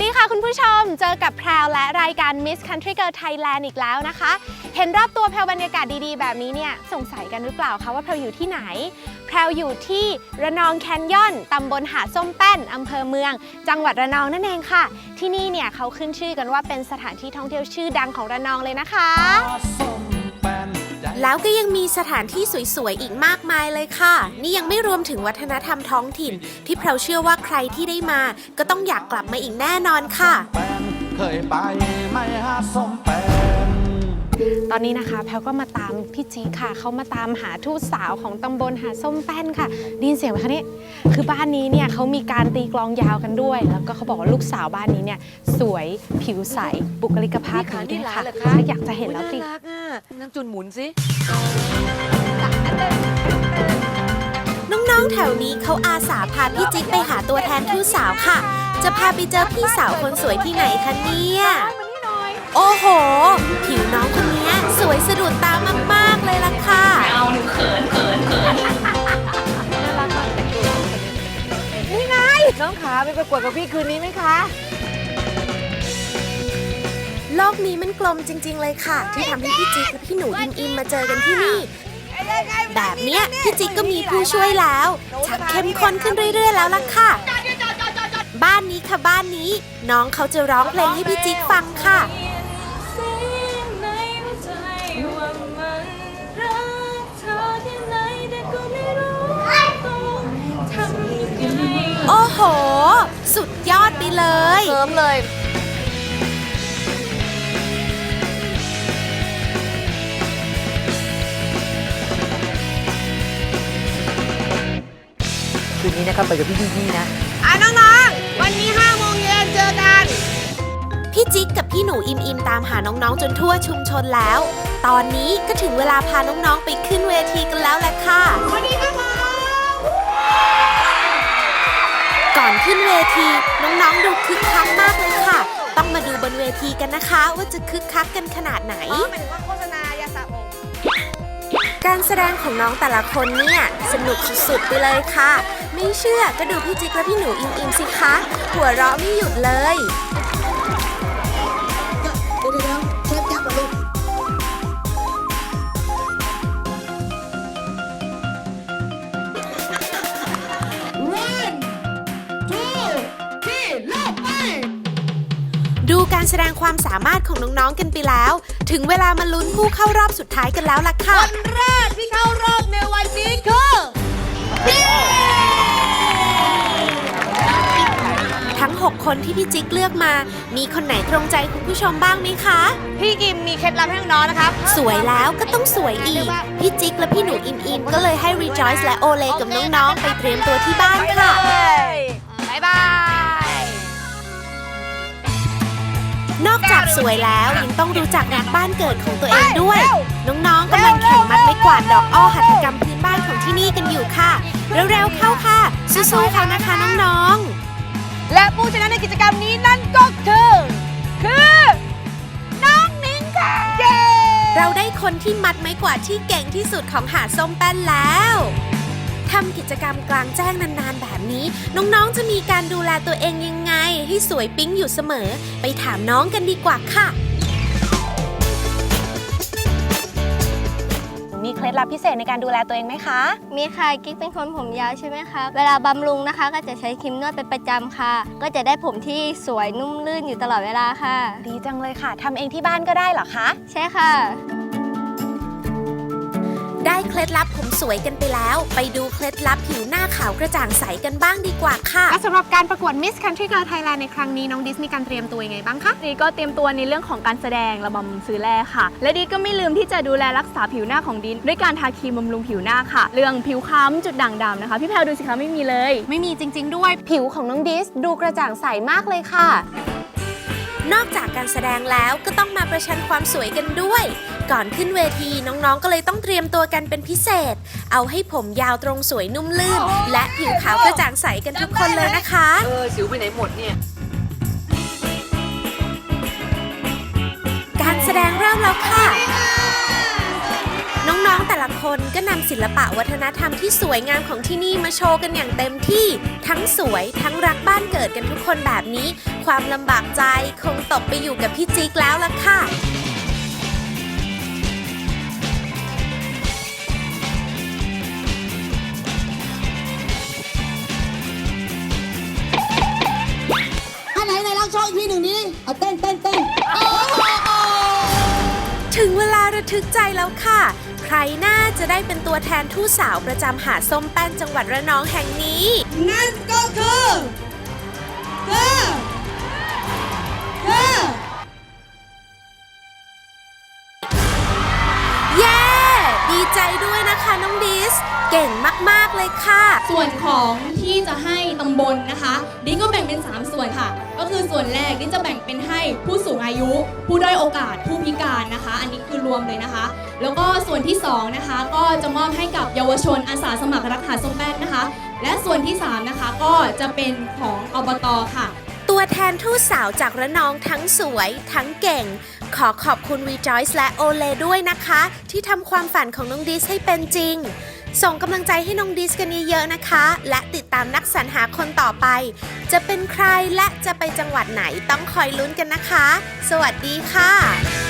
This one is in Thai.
สดีค่ะคุณผู้ชม เจอกับแพรวและรายการ Miss Country Girl Thailand อีกแล้วนะคะ เห็นรอบตัวแพรวบรรยากาศดีๆ แบบนี้เนี่ยสงสัยกันหรือเปล่าคะว่าแพรวอยู่ที่ไหน แพรวอยู่ที่ระนองแคนยอนตำบลหาดส้มแป้นอำเภอเมือง จังหวัดระนองนั่นเองค่ะ ที่นี่เนี่ยเขาขึ้นชื่อกันว่าเป็นสถานที่ท่องเที่ยวชื่อดังของระนองเลยนะคะ แล้วก็ยังมีสถานที่สวยๆ อีกมากมายเลยค่ะ นี่ยังไม่รวมถึงวัฒนธรรมท้องถิ่น ที่เพราเชื่อว่าใครที่ได้มา ก็ต้องอยากกลับมาอีกแน่นอนค่ะ เคยไปไม่หาสมแป ตอนนี้นะคะแพลก็มาตามพี่จีค่ะเขามาตามหาทูตสาวของตำบลหาดส้มแป้นค่ะได้ยินเสียงไหมคะนี่คือบ้านนี้เนี่ยเขามีการตีกลองยาวกันด้วย แล้วก็เขาบอกว่าลูกสาวบ้านนี้เนี่ยสวยผิวใสบุคลิกภาพนี่ขาดีนี่ด้วยร้าค่ะนเหรอคะอยากจะเห็นแล้วอุ๊ยสิน่ารักอะนางจุนหมุนสิน้องๆแถวนี้เขาอาสาพาพี่จิ๊กไปหาตัวแทนทูตสาวค่ะ จะพาไปเจอพี่สาวคนสวยที่ไหนคะเนี่ย โอ้โห ผิวน้องคนนี้สวยสะดุดตามาก ๆ เลยล่ะค่ะน้องขาไปประกวดกับพี่คืนนี้ไหมคะ โลกนี้มันกลมจริง ๆ เลยค่ะ ที่ทำให้พี่จิ๊กและพี่หนูอิมอิมมาเจอกันที่นี่ แบบเนี้ยพี่จิ๊กก็มีผู้ช่วยแล้วชักเข้มข้นขึ้นเรื่อย ๆ แล้วล่ะค่ะ บ้านนี้ค่ะบ้านนี้ น้องเขาจะร้องเพลงให้พี่จิ๊กฟังค่ะ โอ้โห สุดยอดไปเลยเสริมเลยคืนนี้นะครับไปกับพี่ยี่ยี่นะ อะน้องๆ วันนี้5โม พี่จิ๊กกับพี่หนูอิมอิมตามหาน้องๆ จนทั่วชุมชนแล้ว ตอนนี้ก็ถึงเวลาพาน้องๆ ไปขึ้นเวทีกันแล้วแหละค่ะ ก่อนขึ้นเวที น้องๆ ดูคึกคักมากเลยค่ะ ต้องมาดูบนเวทีกันนะคะ ว่าจะคึกคักกันขนาดไหนการแสดงของน้องแต่ละคนเนี่ยสนุกสุดๆไปเลยค่ะ ไม่เชื่อก็ดูพี่จิ๊กและพี่หนูอิมอิมสิคะ หัวเราะไม่หยุดเลย การแสดงความสามารถของน้องๆกันไปแล้ว ถึงเวลามาลุ้นผู้เข้ารอบสุดท้ายกันแล้วล่ะค่ะแรกที่เข้ารอบในวันนี้คือทั้ง 6 คนที่พี่จิ๊กเลือกมา มีคนไหนตรงใจคุณผู้ชมบ้างไหมคะ พี่อิมมีเคล็ดลับให้น้องๆนะครับสวยแล้วก็ต้องสวยอีก พี่จิ๊กและพี่หนูอิมอิมก็เลยให้ Rejoice และโอเลกับน้องๆ ไปเตรียมตัวที่บ้านค่ะ บ๊ายบาย นอกจากสวยแล้วยังต้องรู้จักรักบ้านเกิดของตัวเองด้วย น้องๆกำลังแข่งมัดไม้กวาดดอกอ้อหัตถกรรมพื้นบ้านของที่นี่กันอยู่ค่ะ เร็วๆเข้าค่ะสู้ๆเขานะคะน้องๆ และผู้ชนะในกิจกรรมนี้นั่นก็คือ คือน้องนิ้งค่ะเย้เราได้คนที่มัดไม้กวาดที่เก่งที่สุดของหาดส้มแป้นแล้ว ทำกิจกรรมกลางแจ้งนานๆแบบนี้ น้องๆจะมีการดูแลตัวเองยังไง ให้สวยปิ๊งอยู่เสมอ ไปถามน้องกันดีกว่าค่ะ มีเคล็ดลับพิเศษในการดูแลตัวเองไหมคะ มีค่ะกิ๊กเป็นคนผมยาวใช่ไหมคะ เวลาบำรุงนะคะ ก็จะใช้ครีมนวดเป็นประจำค่ะ ก็จะได้ผมที่สวยนุ่มลื่นอยู่ตลอดเวลาค่ะ ดีจังเลยค่ะทำเองที่บ้านก็ได้เหรอคะ ใช่ค่ะได้ เคล็ดลับผมสวยกันไปแล้ว ไปดูเคล็ดลับผิวหน้าขาวกระจ่างใสกันบ้างดีกว่าค่ะสำหรับการประกวด Miss Country Girl Thailand ในครั้งนี้น้องดิสมีการเตรียมตัวยังไงบ้างคะดีก็เตรียมตัวในเรื่องของการแสดงระบำซื้อแร่ค่ะ และดีก็ไม่ลืมที่จะดูแลรักษาผิวหน้าของดินด้วยการทาครีมบำรุงผิวหน้าค่ะ เรื่องผิวคล้ำจุดด่างดำนะคะ พี่แพลวดูสิคะไม่มีเลย ไม่มีจริง ๆ ด้วย ผิวของน้องดิสดูกระจ่างใสมากเลยค่ะ นอกจากการแสดงแล้วก็ต้องมาประชันความสวยกันด้วย ก่อนขึ้นเวทีน้องๆก็เลยต้องเตรียมตัวกันเป็นพิเศษ เอาให้ผมยาวตรงสวยนุ่มลื่น และผิวขาวกระจ่างใสกันทุกคนเลยนะคะ เออสิวไปไหนหมดเนี่ย การแสดงเริ่มแล้วค่ะางคนก็นำศิลปะวัฒนธรรมที่สวยงามของที่นี่มาโชว์กันอย่างเต็มที่ ทั้งสวยทั้งรักบ้านเกิดกันทุกคนแบบนี้ ความลำบากใจคงตกไปอยู่กับพี่จิ๊กแล้วล่ะค่ะ ทึกใจแล้วค่ะ ใครน่าจะได้เป็นตัวแทนทู่สาวประจำหาดส้มแป้นจังหวัดระนองแห่งนี้ นั่นก็คือคือคือ ใจด้วยนะคะน้องดิส เก่งมาก ๆ เลยค่ะ ส่วนของที่จะให้ตำบลนะคะ ดิก็แบ่งเป็น 3 ส่วนค่ะ ก็คือส่วนแรกดิจะแบ่งเป็นให้ผู้สูงอายุ ผู้ด้อยโอกาสผู้พิการนะคะ อันนี้คือรวมเลยนะคะ แล้วก็ส่วนที่2นะคะก็จะมอบให้กับเยาวชนอาสาสมัครรักษาสมแป้นนะคะ และส่วนที่3นะคะก็จะเป็นของอบตค่ะ ตัวแทนทูตสาวจากระนองทั้งสวยทั้งเก่ง ขอขอบคุณวีจอยส์และโอเลด้วยนะคะ ที่ทำความฝันของน้องดิสให้เป็นจริง ส่งกำลังใจให้น้องดิสกันเยอะๆนะคะ และติดตามนักสรรหาคนต่อไป จะเป็นใครและจะไปจังหวัดไหนต้องคอยลุ้นกันนะคะ สวัสดีค่ะ